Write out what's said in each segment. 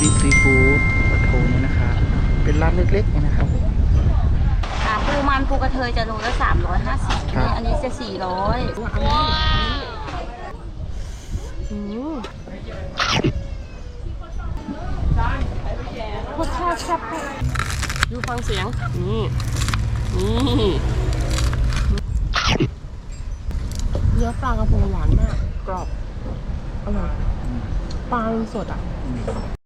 ดีซีฟู้ดปะโทนี่นะครับ เป็นร้านเล็กๆนะครับ อ่าปูมันปูกระเทยจะโลละสามร้อยห้าสิบครับ อันนี้จะสี่ร้อยรสชาติแซ่บมากดูฟังเสียง นี่ นี่เนื้อปลากระพงหวานมาก กรอบ อร่อย ปลามันสดอะ Our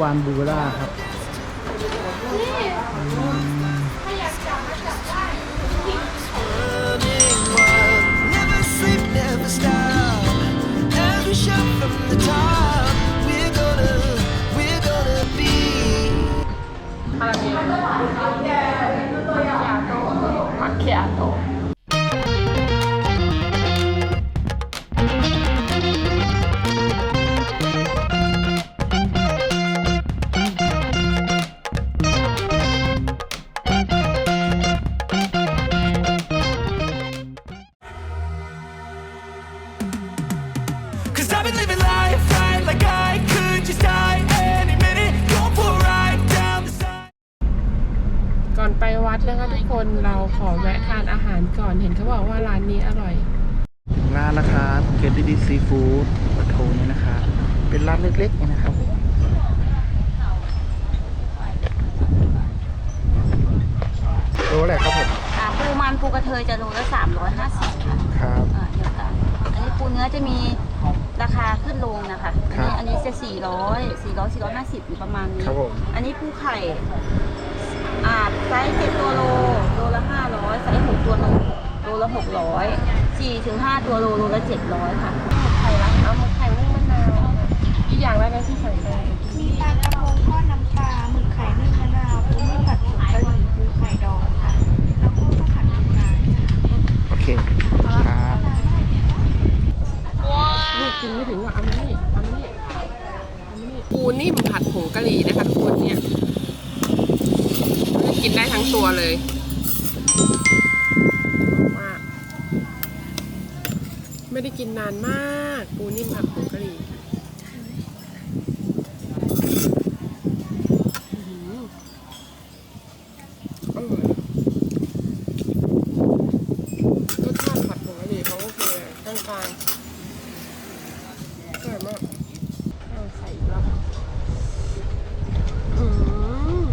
วานบูร่าครับ running wild. Never sleep, never stop. As คะทุกคนเราขอแวะทานอาหารก่อนเห็นเขาบอกว่าร้านนี้อร่อยร้านนะครับเกตดีซีฟู้ดปะโทนี่นะครับเป็นร้านเล็กๆนะครับโลแหละครับผมอ่าปูมันปูกระเทยจะโลละสามร้อยห้าสิบค่ะครับอ่าเดียวกันอันนี้ปูเนื้อจะมีราคาขึ้นลงนะคะอันนี้ครับอันนี้จะสี่ร้อยสี่ร้อยสี่ร้อยห้าสิบอยู่ประมาณนี้ครับผมอันนี้ปูไข่ อ่าไซส์เจ็ดตัวโลโลละห้าร้อยไซส์หกตัวโลโลละหกร้อยสี่ถึงห้าตัวโลโลละเจ็ดร้อยค่ะไข่ร้านเอาหมกไข่นึ่งมะนาวอีกอย่างแล้วนะที่ใส่ไปมีปลากระพงทอดน้ำปลาหมึกไข่นึ่งมะนาวปูนึ่งผัดผงกะหรี่ปูไข่ดองค่ะแล้วก็ข้าวผัดน้ำปลาโอเคครับลูกกินไม่ถึงอะเอามานี่เอามานี่เอามานี่ปูนิ่มผัดผงกะหรี่นะคะทุกคนเนี่ย กินได้ทั้งตัวเลยว่าไม่ได้กินนานมาก ปูนิ่มผักผงกะหรี่อื้อหืออร่อยรสชาติผัดผงกะหรี่เขาโอเคกลางกลางๆอร่อยมากเอาใส่อีกแล้วอืม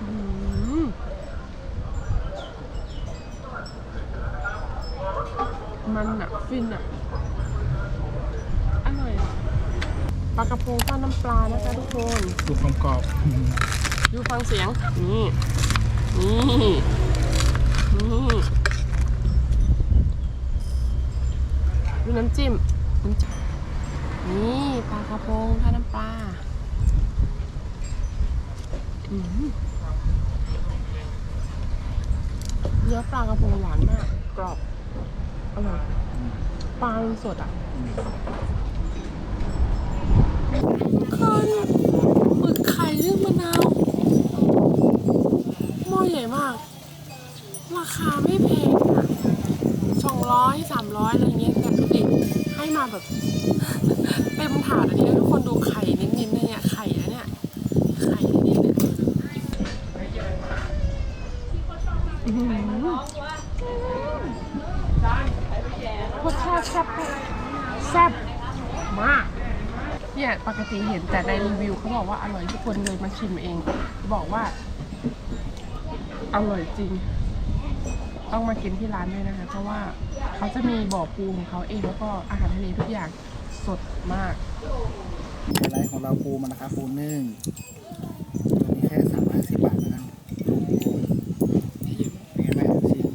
อืมมันอะ ฟินอะอร่อยอะปลากระพงทอดน้ำปลานะคะทุกคนดูความกรอบดูฟังเสียง นี่ นี่นี่ดูน้ำจิ้มน้ำจิ้มนี่ปลากระพงทอดน้ำปลาอืมเนื้อปลากระพงหวานมาก กรอบ อร่อยปลามันสดอะคนหมึกไข่นึ่งมะนาวหม้อใหญ่มาก ราคาไม่แพงอะสองร้อยสามร้อยอะไรเงี้ยแต่ดูดิให้มาแบบเต็มถาดอันนี้ทุกคนดูไข่เน้นๆเลยเนี่ยไข่นะเนี่ยไข่เน้นๆเนี่ย อื้อหือรสชาติแซ่บมากแซ่บมากเนี่ยปกติเห็นแต่ในรีวิวเขาบอกว่าอร่อยทุกคนเลยมาชิมเอง บอกว่า อร่อยจริง ต้องมากินที่ร้านด้วยนะคะ เพราะว่าเขาจะมีบ่อปูของเขาเองแล้วก็อาหารทะเลทุกอย่างสดมากไลท์ของเราปูมันนะครับปูนึ่งตัวนี้แค่สามร้อยสิบบาทนะครับเป็นไงแม่ชิม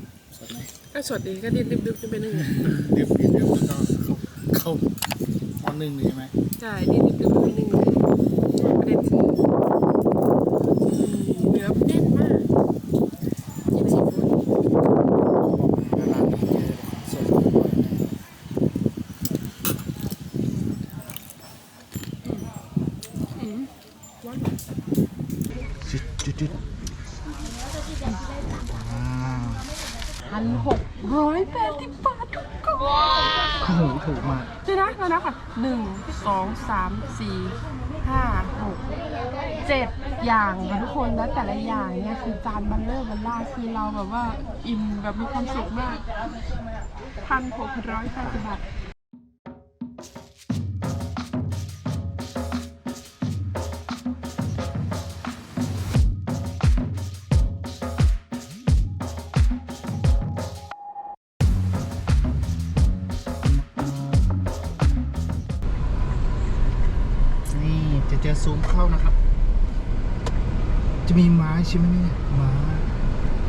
ส ดไหมก็สดดีก็ดิบดิบๆไปนึ่งอะเดี๋ยวเดี๋ยวเดี๋ยวก็เข้าเข้าหม้อนึ่งเลยใช่ไหม ใช่ดิบดิบๆไปนึ่งเลยประเด็นคือเนื้อแน่นมากยิ่งซีฟู้ด บอกมาร้านนี้เจอของสดบ่อย จุดจุดจุดว้าว พันหกร้อยแปดสิบบาททุกคน โอ้โหถูกมาก เดี๋ยวนะเดี๋ยวนะค่ะหนึ่งสองสามสี่ห้าหก เจ็ดอย่างค่ะทุกคนแล้วแต่ละอย่างเนี่ยคือจานบัลเลอร์บัลล่าคือเราแบบว่าอิ่มแบบมีความสุขมากพันหกร้อยแปดสิบบาทนี่จะเจอซูมเข้านะครับ จะมีไม้ใช่ไหมเนี่ยไม้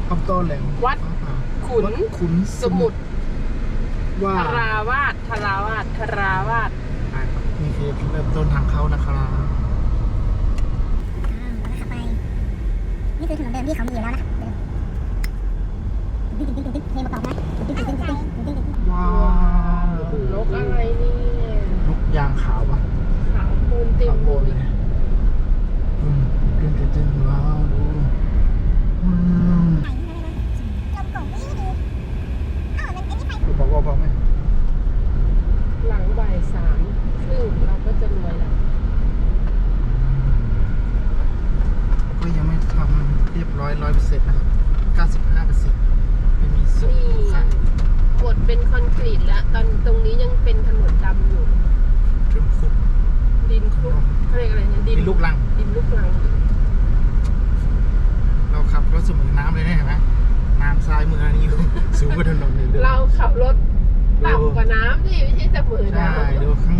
คำโตแหลมวัดฟ้าผ่าขุนวัดขุนสมุทรว่าทราวาสทราวาสทราวาสนี่คือเริ่มต้นทางเข้านะครับขับไปนี่คือถนนเดิมที่เขามีอยู่แล้วนะครับเดิมตึ๊กตึ๊กตึ๊กตึ๊กเพลงประกอบนะตึ๊กตึ๊กตึ๊กตึ๊กตึ๊กตึ๊กตึ๊กว้าวนกอะไรเนี่ยนกยางขาวปะขาวปูนเต็มขาวโบเลนเลย ยอืมตึ้งตึ้งตึ้งว้าวดูอืมลมโกงนี่ดีอ้าวมันอันนี้ไปบอกว่าบอกไหมหลังบ่ายสามซึ่งเราก็จะรวยแล้วก็ยังไม่ทำเรียบร้อยร้อยเปอร์เซ็นต์นะครับเก้าสิบห้าเปอร์เซ็นต์ไม่มีสุกขายหมดเป็นคอนกรีตแล้ว ตอนตรงนี้ยังเป็นถนนดำอยู่จนคุกดินคลุกเขาเรียกอะไรเนี่ยดิมีลูกลังดินลูกรัง อยู่เราขับรถเสมอน้ำเลยเนี่ยเห็นไหมน้ำซ้ายมือนี่อยู่สูงกว่าถนนเลยดูเราขับรถต่ำกว่าน้ำนี่ไม่ใช่เสมอใช่น้ำดูข้าง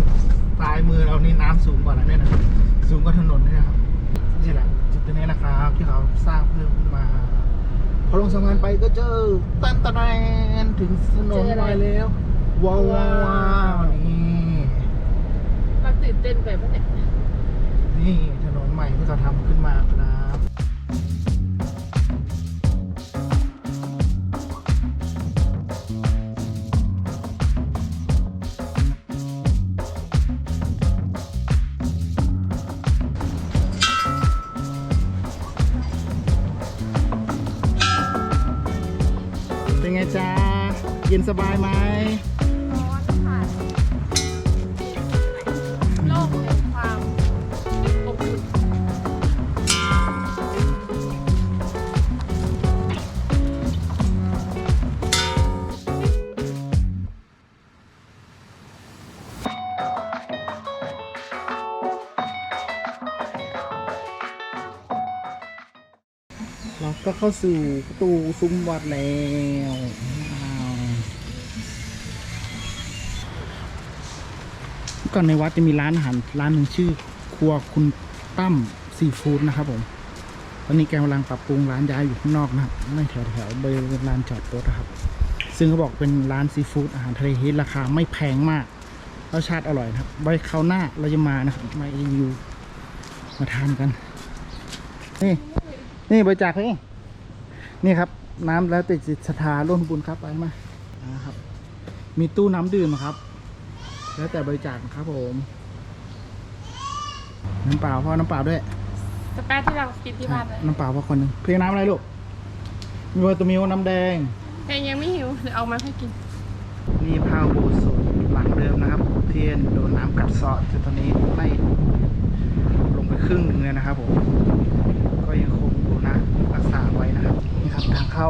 ซ้ายมือเรานี่น้ำสูงกว่าแล้วเนี่ยนะสูงกว่าถนนเนี่ยครับนี่แหละจุดตรงนี้นะครับที่เขาสร้างเพิ่มขึ้นมา พอลงสะพานไปก็เจอตันตะแนนถึงถนนไปแล้วว้าวว้าวว้าวนี่เราตื่นเต้นไปปะเนี่ยนี่ถนนใหม่ที่เขาทำขึ้นมาครับ เย็นสบายไหมโลกแห่งความอบอุ่นเราก็เข้าสู่ประตูซุ้มวัดแล้ว ก่อนในวัดจะมีร้านอาหารร้านหนึ่งชื่อ ครัวคุณตั้มซีฟู้ดนะครับผมตอนนี้แกกำลังปรับปรุงร้านย้ายอยู่ข้างนอกนะครับไม่แถวแถวบริเวณลานจอดรถนะครับ ซึ่งเขาบอกเป็นร้านซีฟู้ดอาหารทะเลที่ราคาไม่แพงมากรสชาติอร่อยนะครับไว้คราวหน้าเราจะมานะครับมารีวิวมาทานกัน นี่ นี่บริจาคนี่นี่ครับ น้ำแล้วติดจิตศรัทธาร่วมบุญครับไปมานะครับ มีตู้น้ำดื่มครับ แล้วแต่บริจาคครับผม น้ำเปล่าพ่อน้ำเปล่าด้วยสแป๊ดที่เรากินที่บ้านเลยน้ำเปล่าพ่อคนหนึ่งเพลงน้ำอะไรลูกมีวาตามิวน้ำแดง เพลงยังไม่หิวเดี๋ยวเอามาให้กิน นี่พาวโบสถหลังเดิมนะครับ เทียนโดนน้ำกัดเซาะจนตอนนี้ไล่ลงไปครึ่งหนึ่งเลยนะครับผมก็ยังคงดูนะรักษาไว้นะครับนี่ครับทางเข้า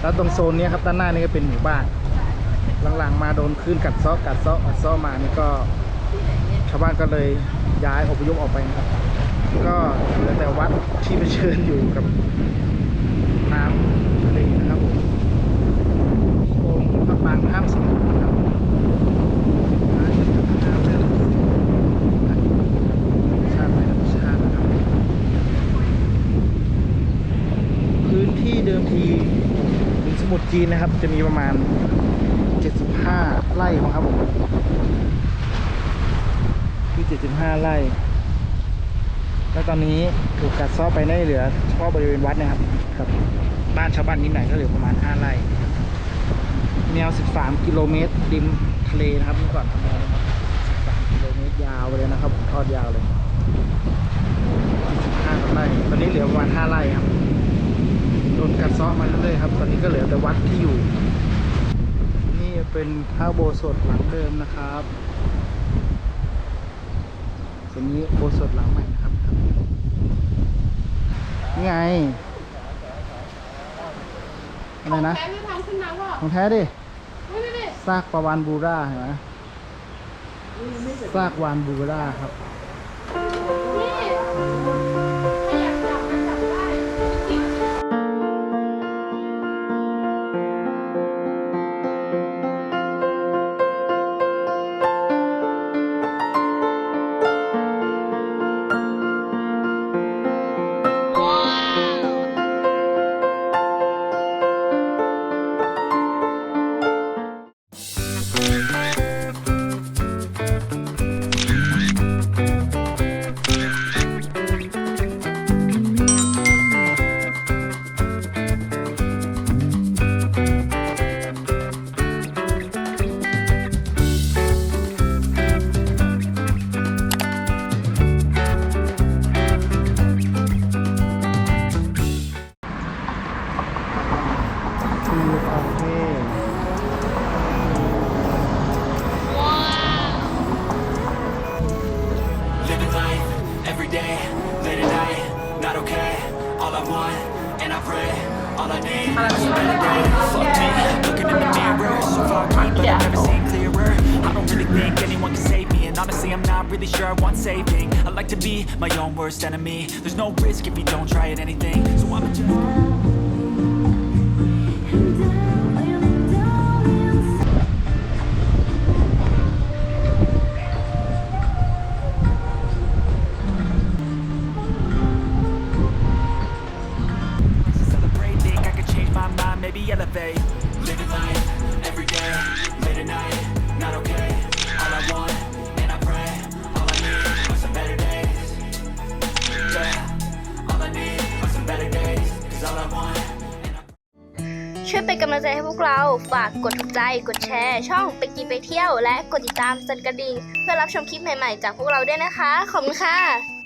แล้วตรงโซนนี้ครับด้านหน้านี่ก็เป็นหมู่บ้านหลังๆมาโดนคลื่นกัดซ้อกัดซ้อกัดซ้อมานี่ก็ชาวบ้านก็เลยย้ายอพยพออกไปนะครับ ก็เหลือแต่วัดที่เผชิญอยู่กับน้ำทะเลนะครับผมองค์พระปางห้ามสมุทรนะครับ ชาติไม่รับชาตินะครับ พื้นที่เดิมทีถึงสมุทรจี นนะครับ จะมีประมาณ 75 ไร่ครับผมที่ 75 ไร่ แล้วตอนนี้ถูกกัดเซ้อไปได้เหลือเฉพาะบริเวณวัดนะครับครับ บ้านชาวบ้านนิดหน่อยก็เหลือประมาณ 5 ไร่ แนว 13 กิโลเมตรริมทะเลนะครับเมื่อก่อนทำแนวนะครับ13กิโลเมตรยาวเลยนะครับ ทอดยาวเลย5ไร่ ตอนนี้เหลือประมาณ 5 ไร่ครับ ดนกัดเซาะมาเรื่อยๆครับตอนนี้ก็เหลือแต่วัดที่อยู่ นี่เป็นพระอุโบสถหลังเดิมนะครับส่วนนี้อุโบสถหลังใหม่นะครับนี่ไงอะไรนะแพ้ไม่ทำขึ้นมาว่าของแท้ดิไม่ไม่ไม่ซากปลาวานบูราเห็นไหมซากวานบูราครับ Fuck me, looking in the mirror, so far gone, but I've never seen clearer. I don't really think anyone can save me, and honestly, I'm not really sure I want saving. I like to be my own worst enemy. There's no risk if you don't try at anything, so I'ma just. Elevate. Living life every day, late at night, not okay. All I want, and I pray, all I need are some better days. Yeah, all I need are some better days, cause all I want. ช่วยเป็นกำลังใจให้พวกเรา ฝากกดถูกใจ กดแชร์ ช่องไปกินไปเที่ยว และกดติดตามสั่นกระดิ่ง เพื่อรับชมคลิปใหม่ๆ จากพวกเราด้วยนะคะ ขอบคุณค่ะ